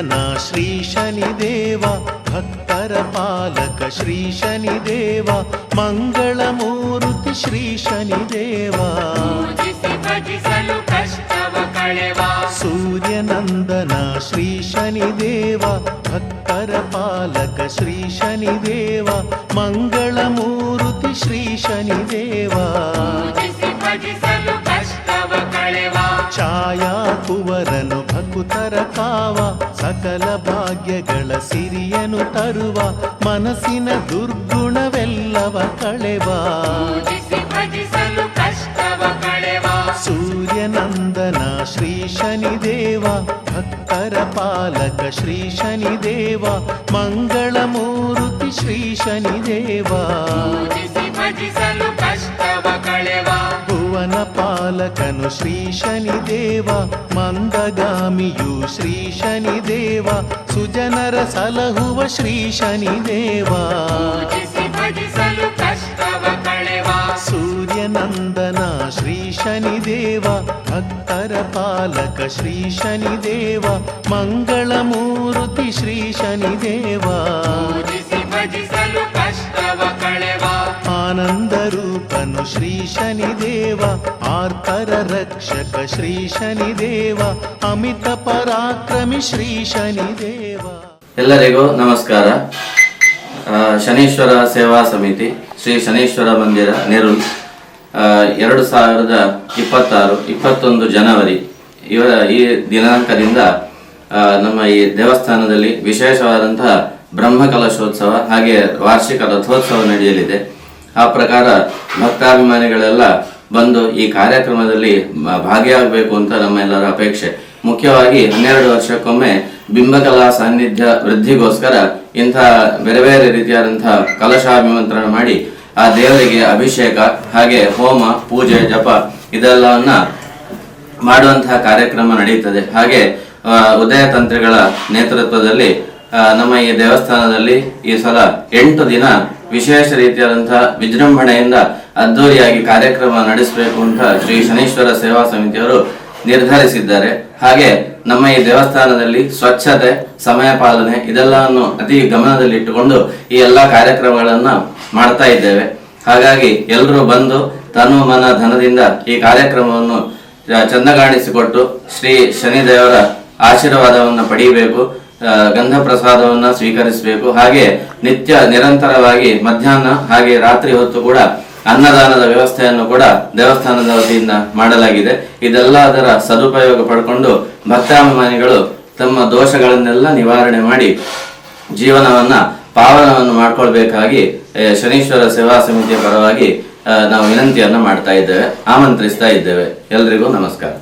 ಸೂರ್ಯನಂದನ ಶ್ರೀ ಶನಿದೇವ ಭಕ್ತರ ಪಾಲಕ ಶ್ರೀ ಶನಿದೇವ ಮಂಗಳ ಮೂರ್ತಿ ಶ್ರೀ ಶನಿದೇವ. ಸೂರ್ಯನಂದನ ಶ್ರೀ ಶನಿದೇವ ಭಕ್ತರ ಪಾಲಕ ಶ್ರೀ ಶನಿದೇವ ಮಂಗಳ ಮೂರ್ತಿ ಶ್ರೀ ಶನಿದೇವ. ಛಾಯಾ ಕುವರನು ಭಕುತರ ಕಾವ ಸಕಲ ಭಾಗ್ಯಗಳ ಸಿರಿಯನು ತರುವ ಮನಸ್ಸಿನ ದುರ್ಗುಣವೆಲ್ಲವ ಕಳೆವ. ಸೂರ್ಯನಂದನ ಶ್ರೀ ಶನಿದೇವ ಭಕ್ತರ ಪಾಲಕ ಶ್ರೀ ಶನಿದೇವ ಮಂಗಳ ಮೂರುತಿ ಶ್ರೀ ಶನಿದೇವ. ಭಜಿಸಲು ಕಷ್ಟವ ಕಳೆವ. ಭುವನ ಪಾಲಕನು ಶ್ರೀ ಶನಿದೇವ ಮಂದಗಾಮಿಯು ಶ್ರೀ ಶನಿದೇವ ಸುಜನರ ಸಲಹುವ ಶ್ರೀ ಶನಿದೇವ ಪೂಜಿಸಿ ಭಜಿಸಲು ಕಷ್ಟವ ಕಳೆವ. ಸೂರ್ಯನಂದನ ಶ್ರೀ ಶನಿದೇವ ಭಕ್ತರ ಪಾಲಕ ಶ್ರೀ ಶನಿದೇವ ಮಂಗಳ ಮೂರ್ತಿ ಶ್ರೀ ಶನಿದೇವ ಪೂಜಿಸಿ ಭಜಿಸಲು ಕಷ್ಟವ ಕಳೆವ. ಆನಂದ ರೂಪನು ಶ್ರೀ ಶನಿದೇವ ಆರ್ತರ ರಕ್ಷಕ ಶ್ರೀ ಶನಿದೇವ ಅಮಿತ ಪರಾಕ್ರಮಿ ಶ್ರೀ ಶನಿದೇವ ಎಲ್ಲರಿಗೂ ನಮಸ್ಕಾರ. ಆ, ಶನೀಶ್ವರ ಸೇವಾ ಸಮಿತಿ ಶ್ರೀ ಶನೀಶ್ವರ ಮಂದಿರ ನೆರು ಎರಡು ಸಾವಿರದ ಇಪ್ಪತ್ತಾರು ಇಪ್ಪತ್ತೊಂದು ಜನವರಿ ಇವರ ಈ ದಿನಾಂಕದಿಂದ ಆ, ನಮ್ಮ ಈ ದೇವಸ್ಥಾನದಲ್ಲಿ ವಿಶೇಷವಾದಂತಹ ಬ್ರಹ್ಮ ಕಲಶೋತ್ಸವ ಹಾಗೆ ವಾರ್ಷಿಕ ರಥೋತ್ಸವ ನಡೆಯಲಿದೆ. ಆ ಪ್ರಕಾರ ಭಕ್ತಾಭಿಮಾನಿಗಳೆಲ್ಲ ಬಂದು ಈ ಕಾರ್ಯಕ್ರಮದಲ್ಲಿ ಭಾಗಿಯಾಗಬೇಕು ಅಂತ ನಮ್ಮೆಲ್ಲರ ಅಪೇಕ್ಷೆ. ಮುಖ್ಯವಾಗಿ ಹನ್ನೆರಡು ವರ್ಷಕ್ಕೊಮ್ಮೆ ಬಿಂಬಕಲಾ ಸಾನ್ನಿಧ್ಯ ವೃದ್ಧಿಗೋಸ್ಕರ ಇಂಥ ಬೇರೆ ಬೇರೆ ರೀತಿಯಾದಂತಹ ಕಲಶಾಭಿಮಂತ್ರಣ ಮಾಡಿ ಆ ದೇವರಿಗೆ ಅಭಿಷೇಕ ಹಾಗೆ ಹೋಮ, ಪೂಜೆ, ಜಪ ಇದೆಲ್ಲವನ್ನ ಮಾಡುವಂತಹ ಕಾರ್ಯಕ್ರಮ ನಡೆಯುತ್ತದೆ. ಹಾಗೆ ಉದಯ ತಂತ್ರಿಗಳ ನೇತೃತ್ವದಲ್ಲಿ ನಮ್ಮ ಈ ದೇವಸ್ಥಾನದಲ್ಲಿ ಈ ಸಲ ಎಂಟು ದಿನ ವಿಶೇಷ ರೀತಿಯಾದಂತಹ ವಿಜೃಂಭಣೆಯಿಂದ ಅದ್ದೂರಿಯಾಗಿ ಕಾರ್ಯಕ್ರಮ ನಡೆಸಬೇಕು ಅಂತ ಶ್ರೀ ಶನೀಶ್ವರ ಸೇವಾ ಸಮಿತಿಯವರು ನಿರ್ಧರಿಸಿದ್ದಾರೆ. ಹಾಗೆ ನಮ್ಮ ಈ ದೇವಸ್ಥಾನದಲ್ಲಿ ಸ್ವಚ್ಛತೆ, ಸಮಯ ಪಾಲನೆ ಇದೆಲ್ಲವನ್ನು ಅತಿ ಗಮನದಲ್ಲಿಟ್ಟುಕೊಂಡು ಈ ಎಲ್ಲ ಕಾರ್ಯಕ್ರಮಗಳನ್ನ ಮಾಡ್ತಾ ಇದ್ದೇವೆ. ಹಾಗಾಗಿ ಎಲ್ಲರೂ ಬಂದು ತನು ಮನ ಧನದಿಂದ ಈ ಕಾರ್ಯಕ್ರಮವನ್ನು ಚಂದಗಾಣಿಸಿಕೊಟ್ಟು ಶ್ರೀ ಶನಿದೇವರ ಆಶೀರ್ವಾದವನ್ನು ಪಡೆಯಬೇಕು. ಗಂಧ ಪ್ರಸಾದವನ್ನ ಸ್ವೀಕರಿಸಬೇಕು. ಹಾಗೆ ನಿತ್ಯ ನಿರಂತರವಾಗಿ ಮಧ್ಯಾಹ್ನ ಹಾಗೆ ರಾತ್ರಿ ಹೊತ್ತು ಕೂಡ ಅನ್ನದಾನದ ವ್ಯವಸ್ಥೆಯನ್ನು ಕೂಡ ದೇವಸ್ಥಾನದ ವತಿಯಿಂದ ಮಾಡಲಾಗಿದೆ. ಇದೆಲ್ಲ ಅದರ ಸದುಪಯೋಗ ಪಡ್ಕೊಂಡು ಭಕ್ತಾಭಿಮಾನಿಗಳು ತಮ್ಮ ದೋಷಗಳನ್ನೆಲ್ಲ ನಿವಾರಣೆ ಮಾಡಿ ಜೀವನವನ್ನ ಪಾವನವನ್ನು ಮಾಡ್ಕೊಳ್ಬೇಕಾಗಿ ಶನೀಶ್ವರ ಸೇವಾ ಸಮಿತಿಯ ಪರವಾಗಿ ನಾವು ವಿನಂತಿಯನ್ನು ಮಾಡ್ತಾ ಇದ್ದೇವೆ. ಆಮಂತ್ರಿಸ್ತಾ ಇದ್ದೇವೆ. ಎಲ್ರಿಗೂ ನಮಸ್ಕಾರ.